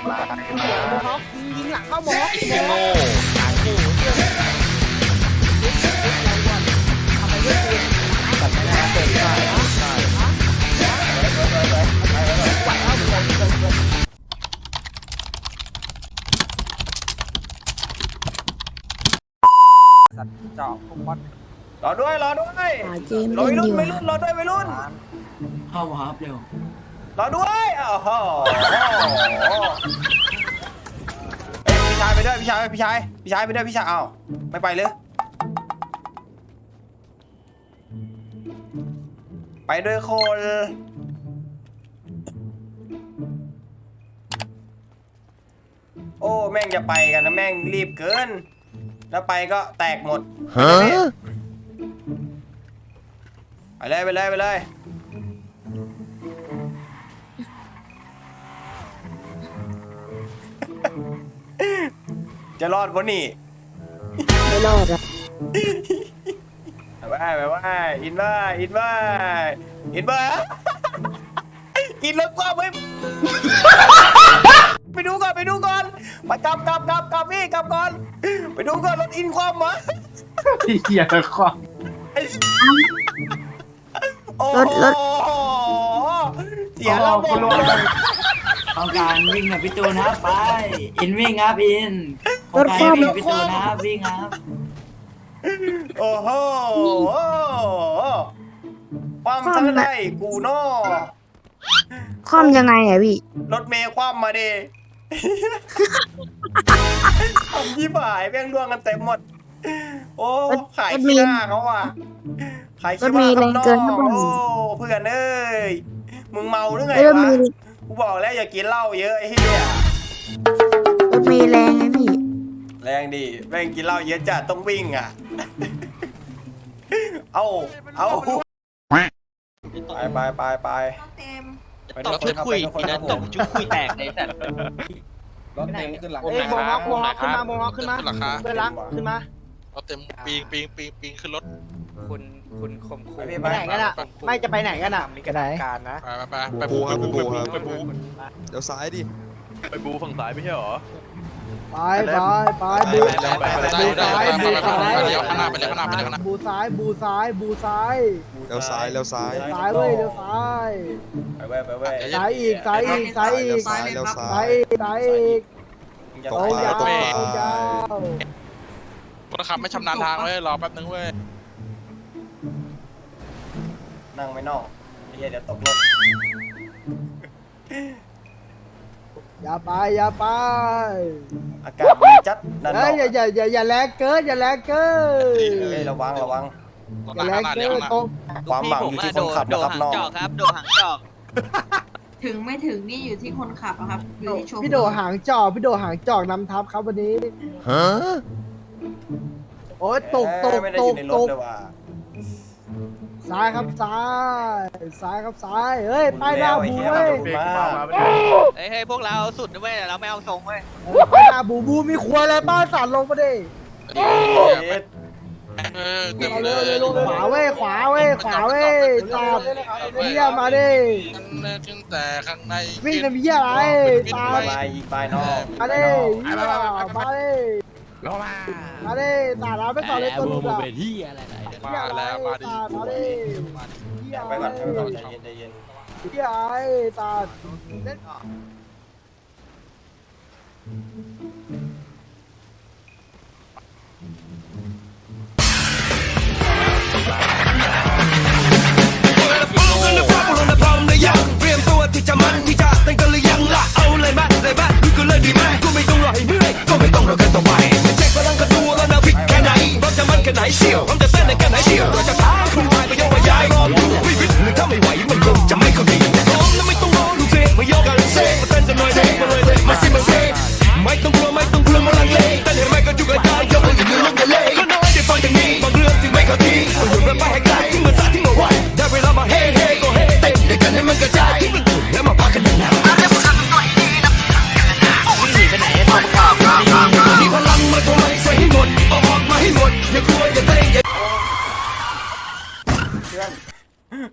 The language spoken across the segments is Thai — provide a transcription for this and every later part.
โมฮอคยิงยิงหลังเข้าโมฮอคไอ้โง่ทำไมเลือกปืนตัดไม่ได้เปิดได้ไหวแล้วเกินเกินเกินสัตว์จอกพวกบอสรอด้วยรอด้วยหาเกมรอเล่วันยรุ่นกวัยว่รุ่นรอด้วยวัยรุ่น เข้าครับเร็ว รอด้วยอ้าวโหเอ้ยพี่ชายไปด้วยพี่ชายพี่ชายพี่ชายไปด้วยพี่ชายอ้าวไม่ไปเลย ไปด้วยคนโอ้แม่งจะไปกันนะแม่งรีบเกิน แล้วไปก็แตกหมดไปเลยไปเลยไปเลย จะรอดวะนี่ไม่รอดอะไปไปไปอินว่าอินว่าอินว่าอินรถกว้างไปไปดูก่อนไปดูก่อนไปกลับกลับกลับกลับพี่กลับก่อน ไปดูก่อนรถอินความวะเหี้ยข้อโอ้โหเสียโอ้แล้วคนรวยต้องการวิ่งกับพี่ตูนครับไป อินวิ่งครับอิน ต้องการวิ่งกับพี่ตูนครับวิ่งครับโอ้โหความทั้งไรกูโน่คว่ำยังไงอะพี่ รถเมย์คว่ำมาดิทำยี่บ่ายแม่งร่วงกันเต็มหมด โอ้ รถขายรถเมขี้ย์หน้าเขาอะ ขายขี้รถเมหน้าย์ข้างนอแรงเกินหรือเปกล่าโอ้เพื่อนเอ้ย มึงเมาหรือไงไอ้รถวะ เมย์กูบอกแล้วอย่ากินเหล้าเยอะไอ้เหี้ยรถเมย์แรงไงพี่ แรงดิแม่งกินเหล้าเยอะจัดต้องวิ่งอะ เอาเอาไปไปไปไปตบชุดคุยอีนั่นตบชุดคุยแตกเลยสัตว์รถเต็มขึ้นหลังเอ้ยโมฮอคโมฮอคขึ้นมาโมฮอคขึ้นมาขึ้นหลังคา เพื่อนรักขึ้นมารถเต็มปีงปีงปีงปีงขึ้นรถคุณคุณข่มขู่ไปไปไหนกันอะไม่จะไปไหนกันอะมีกระดาษการนะ ไปไปไปไปบูไปบูไปบูไปบูเดี๋ยวซ้ายดิ ไปบูฝั่งซ้ายไม่ใช่หรอ ไปไปไปไปบูไปไปได้ได้ไปไปไปเลี้ยวข้างหน้าไปเลี้ยวข้างหน้าไปเลี้ยวข้างหน้าบูซ้ายบูซ้ายบูซ้ายเดี๋ยวซ้ายเดี๋ยวซ้ายซ้ายเว้ยเดี๋ยวซ้ายไปเว้ยไปเว้ยซ้ายอีกซ้ายอีกซ้ายอีเดี๋ยวกซ้ายเดี๋ยวซ้าซ้ายยอีกซ้ายอีกมึงจะตตกรงปลายาวตกปลาตรงยาวคนขับไม่ชำนาญทางเว้ยรอแป๊บนึงเว้ยนั่งไม่นอกไอ้เหี้ยเดี๋ยวตกรถ อย่าไปอย่าไปอากาศดีจัดนั่นเฮ้ยอย่าอย่าอย่าอย่าแรงเกินอย่าแรงเกินเฮ้ยระวังระวังรถอย่าหแรน้างข้างหน้าเกิเลี้ยวนข้างหน้าตรงความหวังอยู่ที่คนขับนะครับน้องจอกครับโดหางจอกถึงไม่ถึงนี่อยู่ที่คนขับอะครับอยู่ที่โชเฟอร์พี่โดหางจอกพี่โดหางจอกนำทัพครับวันนี้ฮะโอ้ยตกตกไม่ได้ตอกยู่ในรตถกเลยว่ะ ซ้ายครับซ้ายซ้ายครับซ้ายเฮ้ยป้ายหน้าบูเหี้ยเว้ยมันดูมากเฮ้ยเฮ้ยพวกเราสุดนะเว้ยเราไม่เอาทรงเว้ยเออป้ายหน้าบูบูมีครัวอะไรป้าสั่นลงมาดิเออเต็มเอาเลเลยยขวาเว้ยขวาเว้ยขวาเว้ยตาดเฮียมาดิมันขึ้นแต่ข้างในวิ่งทำเฮียอะไรตาไปดอีกไปน้องมาดิเฮียมาดิลงมามาดิตาดเราไม่ต่อเลยตัวลูกอะ มาแล้วมาดิมาดียไปก่อนไปก่อนใจเย็นใจเย็นเฮียไอ้ตาเล่นเตรียมตัวที่จะมันที่จะเต้นกันหรือยังล่ะเอาเลยมาเลยมาดูกันเลยดีไหมก็ไม่ต้องรอให้เมื่อยก็ไม่ต้องรอกันต่อไปเช็คพลังกันดูแล้วนะฟิตแค่ไหนเราจะมันแค่ไหนเชียว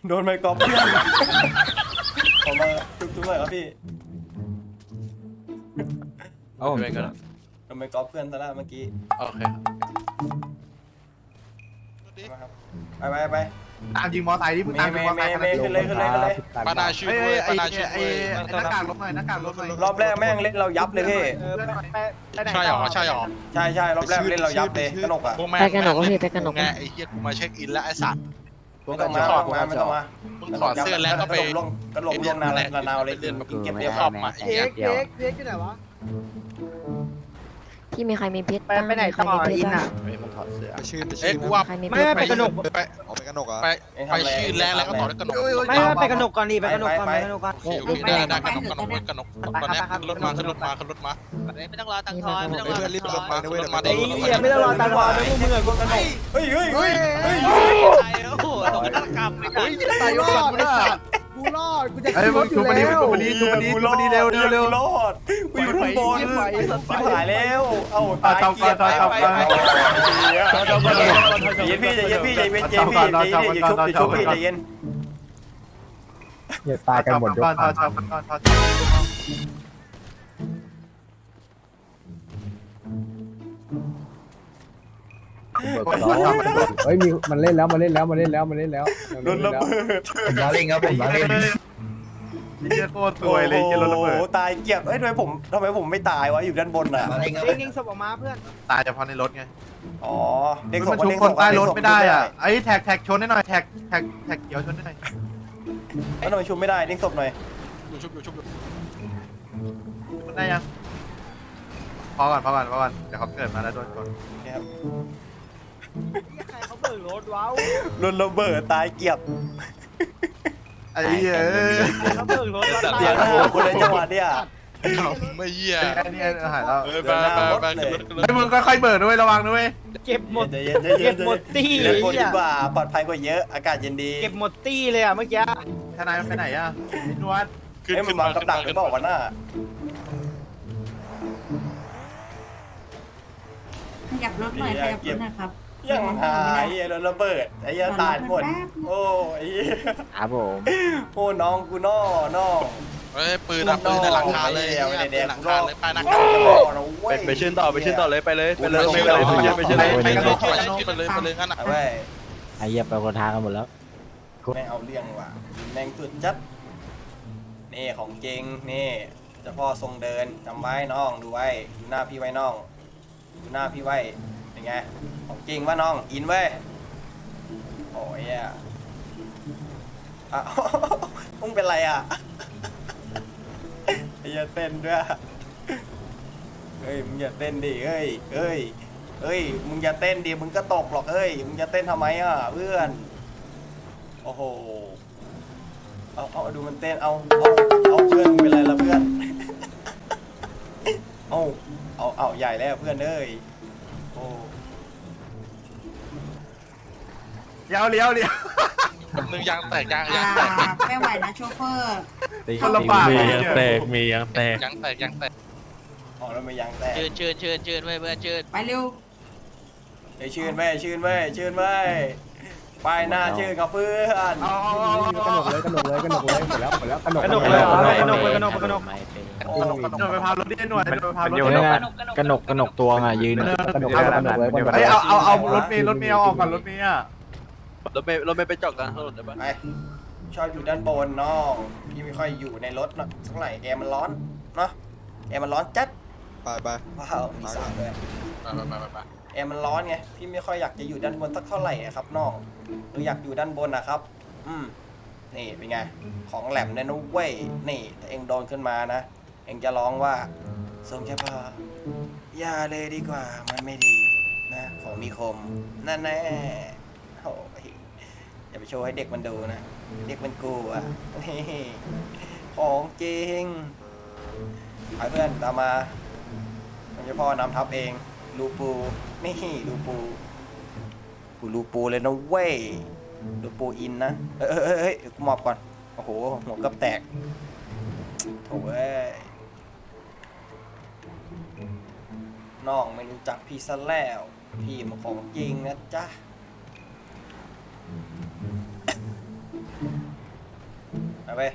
โดนไมค์กอล์ฟเพื่อนขอมาจุ๊บจุ๊บหน่อยครับพี่เอาผมไปกันเราไปกอล์ฟเพื่อนซะแล้วเมื่อกี้โอเคมาครับไปไปไปตามยิงมอไซค์ที่มึงเมตามย์เมยิงมอย์เมไซค์ย์กันเมย์ขึ้นเลยขึ้นเลยขึ้นเลยปานาชื่อเฮ้ยเว้ยไอ้ปานาไอ้ชื่อไอ้เว้ยไอ้หน้ากากลบหน่อยหน้ากากลบหน่อยรอบแรกแม่งเล่นเรายับเลยพี่เออไปไปไปไหนใช่หรอใช่หรอใช่ใช่รอบแรกเล่นเรายับเลยกระหนกอะ พวกแม่งไปกันหนกก็พี่ไปกันหนกไงไอ้เฮียกูมาเช็คอินแล้วไอ้สัตว์ ไม่ต้องมาไม่ต้องมาไม่ต้องมามึงถอดเสื้อแล้วก็ไปกระหลงกระหลงลงนานนาวเลยเดินมาเก็บเรีเรียยกบครอบมาไอ้เค้เหี้ยกเค้กเค้กอยู่ไหนวะ พี่มีใครมีเพชรไปไปไหนต่ออินอะมันถอดเสื้อ ไปชื่นไปเอ้ชื่ยนกูว่าใครมีเพไม่ชรไม่ไปกระหนก ไปออกไปกันหนกเหรอะไปไปชื่อแล้วแล้วก็ต่อด้วยกระหนกไม่ไม่ไปกระหนกก่อนดิไปกระหนกก่อนไปกระหนกก่อน โอเคโอเคได้ได้กระหนกกระหนกกระหนกตอนนี้ขึ้นรถมาขึ้นรถมาขึ้นรถมาไม่ต้องรอตังค์ทอนไม่ต้องรอเพื่อนรีบลงมานะเว้ยมาไอ้เหี้ยไม่ต้องรอตามรอนะพวกมึงอะกูกระหนกเฮ้ยเฮ้ยเฮ้ยเฮ้ยตายแล้วโอ้โหตกนาฏกรรมไม่ได้ตายยกกันไม่ได้ กูรอดกูจะไอ้ขึ้นรมึถงอชูยู่มันดีแล้วชูมันดีชูมันดีชูมันดีเร็วเร็วเร็วกูรอดกูอยู่ข้างบนชิบหายแล้ว เอ้าตายเอาเกียร์เอาเอาเอาใจเย็นพี่ใจเย็นพี่ใจเย็นใจเย็นพี่ใจเย็นอย่าชุบอย่าชุบพี่ใจเย็นตายกันหมดยกทอดทอดทอดทอด เฮ้ยมีมันเล่นแล้วมันเล่นแล้วมันเล่นแล้วมันเล่นแล้วโดนระเบิดผมล้อเล่นครับผมล้อเล่นนี่เจ้าโคตรสวยเลยเจ้ารถระเบิดโอ้ตายเกียบเอ้ยทำไมผมทำไมผมไม่ตายวะอยู่ด้านบนอะเด้งเด้งศพออกมาเพื่อนตายเฉพาะในรถไงอ๋อเด้งศมัพนชุบเด้งคศนพใต้รถไม่ได้อะไอ้แท็กแท็กชนได้หน่อยแท็กแท็กแท็กเขียวชนได้หน่อยแล้วทำไมชุบไม่ได้เด้งศพหน่อยอยู่ชุบอยู่ชุบอยู่ชนได้ยังพอก่อนพอก่อนพอก่อนเดี๋ยวเขาเกิดมาแล้วโดนชนนะครับ ใครเขาเบิกรถว้าวโดนระเบิดตายเกียบไอ้เหี้ยเอ้ยเขาเบิกรถเดี๋ยวนะคนในจังหวัดเนี่ย ไม่เหี้ยไอ้นี่หายแล้วเออไปไปไปขึ้นรถขึ้นรถไอ้มึงค่อยๆเบิดด้วยระวังด้วยเก็บหมดใจเย็นใจเย็เก็นบหมดตี้เดี๋ยวคนเหี้ดียกว่าปลอดภัยกว่าเยอะอากาศเย็นดีเก็บหมดตี้เลยอะเมื่อกี้ทนายมันไปไหนอะพี่นวดขึ้นเอ้ยมัขึ้นนมามากับขึ้นดัมากหรืขึ้อนเปล่าวะน่าขยับรถหน่อยขยับรถหน่อยครับ ยังหายไอ้โดนระเบิดไอ้เหี้ยตายหมดโอ้ยครับผมโอ้น้องกูน้อน้องเฮ้ยปืนอะปืนในหลังคาเลยเอาไปแดง หลังคาเลยป้ายหน้าไปไปชื่นต่อไปชื่นต่อเลยไปเลยไปเลยไปเลยไปเลยไปเลยไปไปกันเลยไปเลยไปเลยงั้นอะเอาไว้ยไอ้เหี้ยไปคนทางกันหมดแล้ว ไม่เอาเรื่องว่ะแม่งสุดจัดนี่ของจริงนี่เจ้าพ่อทรงเดินจำไว้น้องดูไว้ดูหน้าพี่ไว้น้องดูหน้าพี่ไว้ เป็นไง ของจริงว่าน้อง อินเว้ย โอ้ยอะมึงเป็นไรอะอ้เหี้ยเต้นด้วย เฮ้ย มึงอย่าเต้นดิ เฮ้ย เฮ้ย เฮ้ย มึงอย่าเต้นดิ มึงก็ตกหรอก เฮ้ย มึงจะเต้นทำไมอะเพื่อน โอ้โห เอาเอาดูมันเต้น เอา เอาเอาเพื่อนเป็นไรล่ะเพื่อน เอาเอาเอาใหญ่แล้วเพื่อนเอ้ย โอ้ เลี้ยวเลี้ยวเลี้ยว หนึ่งยางแตกยางอ่ายางแตกไม่ไหวนะโชเฟอร์มันลำบากมีอะยังแตก มียังแตก ยางแตกยางแตกอ๋อแล้วไม่ยังแตกเชิญเชิญเชิญเชิญไว้เพื่อนเชิญไปเร็ว ไอ้ยชื่นไว้ยชื่นไว้ยชื่นไว้ยป้ายหน้าชื่นกับเพื่อนเอาเอาเอากระหนกเลยกระหนกเลยกระหนกเลยหมดแล้วหมดแล้วกระหนกกระหนกเลยเหรอกระหนกเลยกระหนกกระหนกโอ้หน่วยไปพารถดิหน่วยไปพารถเดี๋ยวดินะกระหนกกระหนกตัวอะยืนกระหนกเลยกระหนกเลยกระหนกเฮ้ยเอาเอาเอารถเมล์รถเมล์เอาออกก่อนรถเมล์อะ รถเมย์รถเมย์ไปจอดกลางถนนได้ปะไปชอบอยู่ด้านบนน้องพี่ไม่ค่อยอยู่ในรถนะสักไหร่แอร์มันร้อนเนาะแอร์มันร้อนจัดไปไปว้าวมีสามเลยไปไปไปไปแอร์มันร้อนไงพี่ไม่ค่อยอยากจะอยู่ด้านบนสักเท่าไหร่อะครับน้องหรืออยากอยู่ด้านบนนะครับ อืมนี่เป็นไงของแหลมเนี่ยนะเว้ยนี่ถ้าเองโดนขึ้นมานะเองจะร้องว่าทรงเฉพาะอย่าเลยดีกว่ามันไม่ดีนะ ของมีคมนั่นแน่โอ้ย อย่าไปโชว์ให้เด็กมันดูนะ เด็กมันกลัวนี่ของจริงไปเพื่อนตามมามันจะพ่อนำทัพเองลูปูนี่ลูปูกูลูปูเลยนะเว้ยลูปูอินนะเอ้ยเอ้ยเอ้ยเอ้ยกูหมอบก่อนโอ้โหหัวเกับแตกโถ่เว้ยน้องไม่รู้จักพี่ซะแล้ว พี่มันของจริงนะจ๊ะ เว้ย